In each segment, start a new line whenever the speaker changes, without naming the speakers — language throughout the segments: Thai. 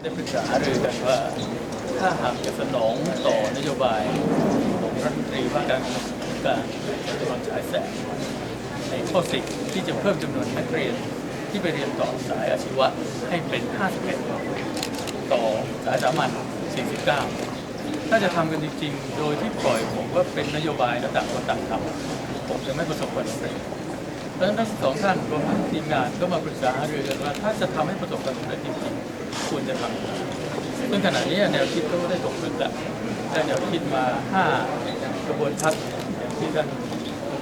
ได้ปรึกษาหารือกันว่าถ้าหากจะสนองต่อนโยบายของรัฐมนตรีว่าการการจำนวนฉายแสงในข้อสิที่จะเพิ่มจำนวนนักเรียนที่ไปเรียนต่อสายอาชีวะให้เป็น 51 ต่อสายสามัญ 49 ถ้าจะทำกันจริงๆ โดยที่ปล่อยผมว่าเป็นนโยบายระดับคนต่างทำผมจะไม่ประสบความสำเร็จเพราะฉะนั้นทั้งสองท่านรวมทั้งทีมงานก็มาปรึกษาหารือกันว่าถ้าจะทำให้ประสบความสำเร็จจริงๆ ควรจะทำซึ่งขณะนี้แนวคิดก็ได้ตกผลึกแล้วได้แนวคิดมา5กระบวนทัศน์อย่างที่ท่าน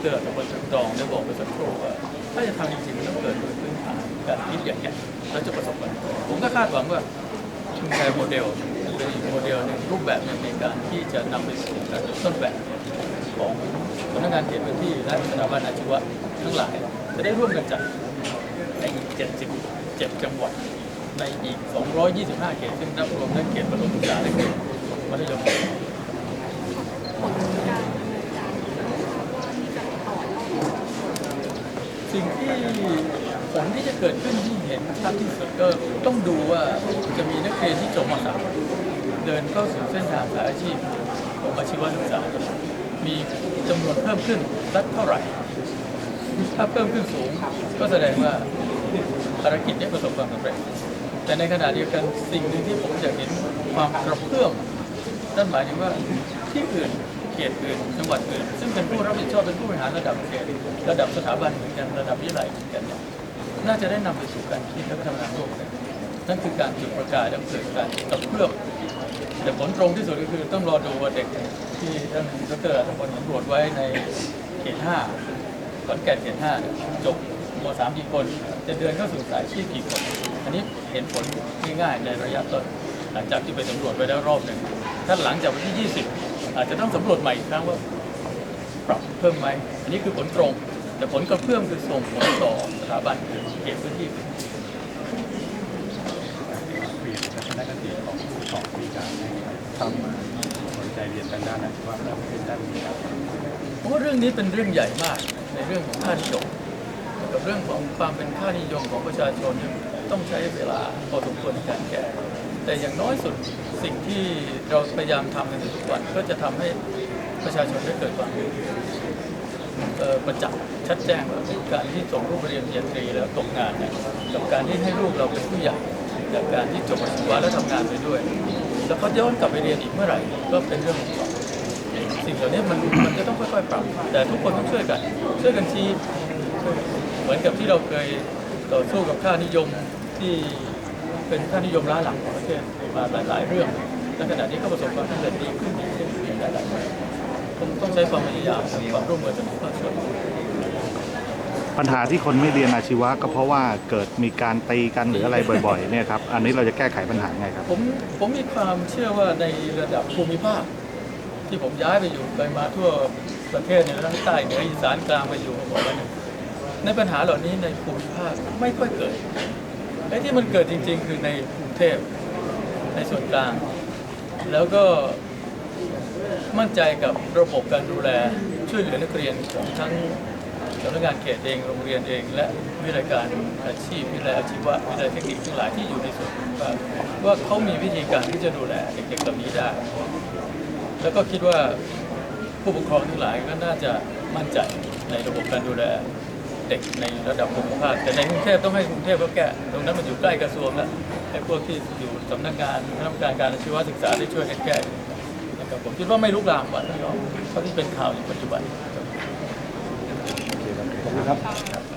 ดกระบวนสังตรองได้บอกไปสักครู่ว่าถ้าจะทำจริงๆมันต้องเกิดโดยพื้นฐานการคิดอย่างนี้แล้วจะประสบความสำเร็จผมก็คาดหวังว่าชุมแพรโมเดลเป็นอีกโมเดลหนึ่งรูปแบบหนึ่งในการที่จะนำไปสู่การต้นแบบของสำนักงานเขตพื้นที่และสถาบันอาชีวะทั้งหลาย จะได้ร่วมกันจัดใน 77 จังหวัด ในอีก 225 เขตซึ่งนับรวมทั้งเขตประถมศึกษาและเขตมัธยมศึกษาสิ่งที่ผลที่จะเกิดขึ้นที่เห็นชัดที่สุดก็ต้องดูว่าจะมีนักเรียนที่จบม .3 เดินเข้าสู่เส้นทางสายอาชีพของอาชีวศึกษา มีจำนวนเพิ่มขึ้นสักเท่าไหร่ ถ้าเพิ่มขึ้นสูงก็แสดงว่าภารกิจนี้ประสบความสำเร็จ แต่ในขณะเดียวกันสิ่งหนึ่งที่ผมอยากเห็นความกระเพื่อมนั่นหมายถึงว่าที่อื่นเขตอื่นจังหวัดอื่น ซึ่งเป็นผู้รับผิดชอบเป็นผู้บริหารระดับเขตระดับสถาบันเหมือนกันระดับวิทยาลัยเหมือนกันเนี่ยน่าจะได้นำไปสู่การคิดและพัฒนร่วมกันนั่นคือการจุดประกายและเกิดการกระเพื่อมแต่ผลตรงที่สุดก็คือต้องรอดูว่าเด็กที่ท่านดรอัตพลสำรวจไว้ในเขตห้าขอนแก่นเขตห้าจบมสามกี่คน จะเดินเข้าสู่สายชีพกี่คน อันนี้เห็นผลง่ายๆในระยะต้น หลังจากที่ไปสำรวจไปแล้วรอบหนึ่ง ถ้าหลังจากวันที่ 20 อาจจะต้องสำรวจใหม่อีกครั้งว่าปรับเพิ่มไหม อันนี้คือผลตรง แต่ผลกระเพื่อมคือส่งผลต่อสถาบันเขตพื้นที่
เปลี่ยนทัศนคติของผู้สอบมีการทำสนใจเรียนทางด้านอาชีวะและเป็นด้านวิทยาศาสตร์
ผมว่าเรื่องนี้เป็นเรื่องใหญ่มากในเรื่องของค่านิยม กับเรื่องของความเป็นค่านิยมของประชาชนต้องใช้เวลาพอสมควรในการแก้แต่อย่างน้อยสุดสิ่งที่เราพยายามทำในทุกวันก็จะทำให้ประชาชนได้เกิดความเอ่อประจักษ์ชัดแจ้งว่าการที่ส่งลูกไปเรียนปริญญาตรีแล้วตกงานเนี่ยกับการที่ให้ลูกเราเป็นผู้ใหญ่กับการที่จบอาชีวะแล้วทำงานไปด้วย แล้วเขาย้อนกลับไปเรียนอีกเมื่อไหร่ก็เป็นเรื่องของเขาสิ่งเหล่านี้มันมันจะต้องค่อยๆปรับ แต่ทุกคนต้องช่วยกัน ช่วยกันชี้ เหมือนกับที่เราเคยต่อสู้กับค่านิยมที่เป็นค่านิยมล้าหลังของประเทศมาหลาย ๆ เรื่องและขณะนี้ก็ประสบความสำเร็จดีขึ้นดีขึ้นในหลายๆเรื่องต้องต้องใช้ความพยายามและความร่วมมือจากทุกภาคส่วน
ปัญหาที่คนไม่เรียนอาชีวะก็เพราะว่าเกิดมีการตีกันหรืออะไรบ่อยๆเนี่ยครับ อันนี้เราจะแก้ไขปัญหาไงครับ
ผมผมมีความเชื่อว่าในระดับภูมิภาค ที่ผมย้ายไปอยู่ไปมาทั่วประเทศเนี่ยทั้งใต้เหนืออีสานกลางไปอยู่มาหมดแล้วเนี่ย ในปัญหาเหล่านี้ในภูมิภาคไม่ค่อยเกิดไอ้ที่มันเกิดจริง ๆ คือในกรุงเทพในส่วนกลาง แล้วก็มั่นใจกับระบบการดูแลช่วยเหลือนักเรียนของทั้งสำนักงานเขตเองโรงเรียนเอง และวิทยาการอาชีพวิทยาอาชีวะวิทยาเทคนิคทั้งหลายที่อยู่ในส่วนภูมิภาคว่าเขามีวิธีการที่จะดูแลเด็กๆเหล่านี้ได้ แล้วก็คิดว่าผู้ปกครองทั้งหลายก็น่าจะมั่นใจในระบบการดูแล เด็กในระดับภูมิภาคแต่ในกรุงเทพต้องให้กรุงเทพเขาแก้ตรงนั้นมันอยู่ใกล้กระทรวงแล้วไอ้พวกที่อยู่สำนักงานคณะกรรมการการอาชีวศึกษาได้ช่วยกันแก้นะครับผมคิดว่าไม่ลุกลามกว่านี้เท่าที่เป็นข่าวอยู่ปัจจุบัน
ขอบคุณครับ